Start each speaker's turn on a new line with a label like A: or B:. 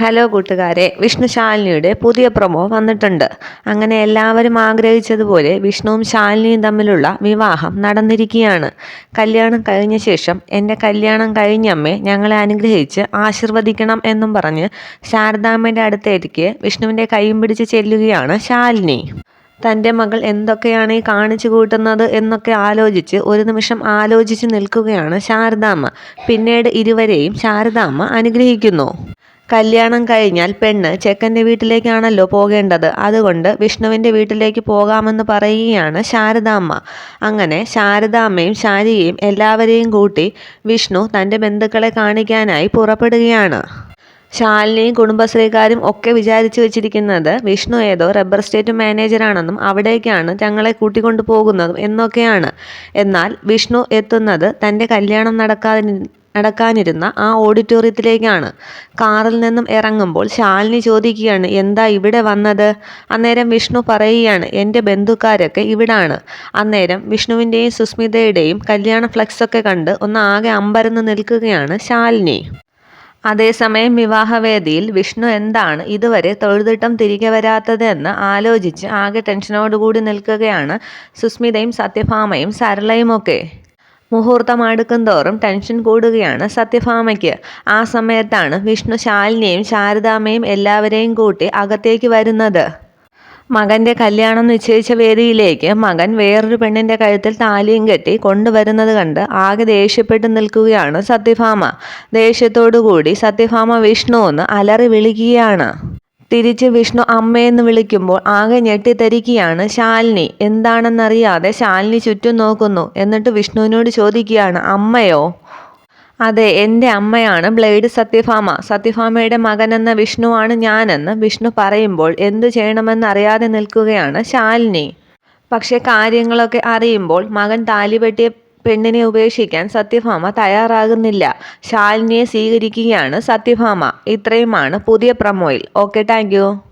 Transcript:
A: Hello കൂട്ടുകാരെ വിഷ്ണു ശാലിനിയുടെ പുതിയ promo വന്നിട്ടുണ്ട്. അങ്ങനെ എല്ലാവരും ആഗ്രഹിച്ചതുപോലെ വിഷ്ണുവും ശാലിനിയും തമ്മിലുള്ള വിവാഹം നടന്നിരിക്കുകയാണ്. കല്യാണം കഴിഞ്ഞ ശേഷം എന്റെ കല്യാണം കഴിഞ്ഞമ്മേ ഞങ്ങളെ അനുഗ്രഹിച്ച് ആശീർവദിക്കണം എന്നും പറഞ്ഞ് ശാരദാമ്മയുടെ അടുത്തേക്ക് വിഷ്ണുവിന്റെ കൈയും പിടിച്ച് ചെല്ലുകയാണ് ശാലിനി. തന്റെ മകൾ എന്തൊക്കെയാണ് ഈ കാണിച്ചു കൂട്ടുന്നത് എന്നൊക്കെ ആലോചിച്ച് ഒരു നിമിഷം ആലോചിച്ച് നിൽക്കുകയാണ് ശാരദാമ്മ. പിന്നീട് ഇരുവരെയും ശാരദാമ്മ അനുഗ്രഹിക്കുന്നു. കല്യാണം കഴിഞ്ഞാൽ പെണ്ണ് ചെക്കന്റെ വീട്ടിലേക്കാണല്ലോ പോകേണ്ടത്. അതുകൊണ്ട് വിഷ്ണുവിന്റെ വീട്ടിലേക്ക് പോകാമെന്ന് പറയുകയാണ് ശാരദാമ്മ അങ്ങനെ ശാരദാമ്മയും ശാരികയും എല്ലാവരെയും കൂട്ടി വിഷ്ണു തന്റെ ബന്ധുക്കളെ കാണിക്കാനായി പുറപ്പെടുകയാണ്. ശാലിനിയും കുടുംബശ്രീക്കാരും ഒക്കെ വിചാരിച്ചു വെച്ചിരിക്കുന്നത് വിഷ്ണു ഏതോ റബ്ബർ സ്റ്റേറ്റ് മാനേജറാണെന്നും അവിടേക്കാണ് ഞങ്ങളെ കൂട്ടിക്കൊണ്ടു പോകുന്നതും എന്നൊക്കെയാണ്. എന്നാൽ വിഷ്ണു എത്തുന്നത് തന്റെ കല്യാണം നടക്കാതെ നടക്കാനിരുന്ന ആ ഓഡിറ്റോറിയത്തിലേക്കാണ്. കാറിൽ നിന്നും ഇറങ്ങുമ്പോൾ ശാലിനി ചോദിക്കുകയാണ് എന്താ ഇവിടെ വന്നത്? അന്നേരം വിഷ്ണു പറയുകയാണ് എന്റെ ബന്ധുക്കാരൊക്കെ ഇവിടാണ്. അന്നേരം വിഷ്ണുവിന്റെയും സുസ്മിതയുടെയും കല്യാണ ഫ്ലക്സൊക്കെ കണ്ട് ഒന്ന് ആകെ അമ്പരന്ന് നിൽക്കുകയാണ് ശാലിനി. അതേസമയം വിവാഹവേദിയിൽ വിഷ്ണു എന്താണ് ഇതുവരെ തൊഴുതിട്ടം തിരികെ വരാത്തത് എന്ന് ആലോചിച്ച് ആകെ ടെൻഷനോടുകൂടി നിൽക്കുകയാണ് സുസ്മിതയും സത്യഭാമയും സരളയുമൊക്കെ. മുഹൂർത്തം അടുക്കും തോറും ടെൻഷൻ കൂടുകയാണ് സത്യഭാമയ്ക്ക്. ആ സമയത്താണ് വിഷ്ണു ശാലിനിയും ശാരദാമ്മയും എല്ലാവരെയും കൂട്ടി അകത്തേക്ക് വരുന്നത്. മകന്റെ കല്യാണം നിശ്ചയിച്ച വേദിയിലേക്ക് മകൻ വേറൊരു പെണ്ണിന്റെ കഴുത്തിൽ താലിയും കെട്ടി കൊണ്ടുവരുന്നത് കണ്ട് ആകെ ദേഷ്യപ്പെട്ട് നിൽക്കുകയാണ് സത്യഭാമ. ദേഷ്യത്തോടുകൂടി സത്യഭാമ വിഷ്ണു എന്ന് അലറി വിളിക്കുകയാണ്. തിരിച്ച് വിഷ്ണു അമ്മയെന്ന് വിളിക്കുമ്പോൾ ആകെ ഞെട്ടിത്തരിക്കുകയാണ് ശാലിനി. എന്താണെന്നറിയാതെ ശാലിനി ചുറ്റും നോക്കുന്നു. എന്നിട്ട് വിഷ്ണുവിനോട് ചോദിക്കുകയാണ് അമ്മയോ? അതെ എന്റെ അമ്മയാണ് ബ്ലേഡ് സത്യഭാമ. സത്യഭാമയുടെ മകനെന്ന വിഷ്ണുവാണ് ഞാനെന്ന് വിഷ്ണു പറയുമ്പോൾ എന്തു ചെയ്യണമെന്നറിയാതെ നിൽക്കുകയാണ് ശാലിനി. പക്ഷേ കാര്യങ്ങളൊക്കെ അറിയുമ്പോൾ മകൻ താലിപെട്ടിയ പെണ്ണിനെ ഉപേക്ഷിക്കാൻ സത്യഭാമ തയ്യാറാകുന്നില്ല. ശാലിനിയെ സ്വീകരിക്കുകയാണ് സത്യഭാമ. ഇത്രയുമാണ് പുതിയ പ്രമോയിൽ. Okay thank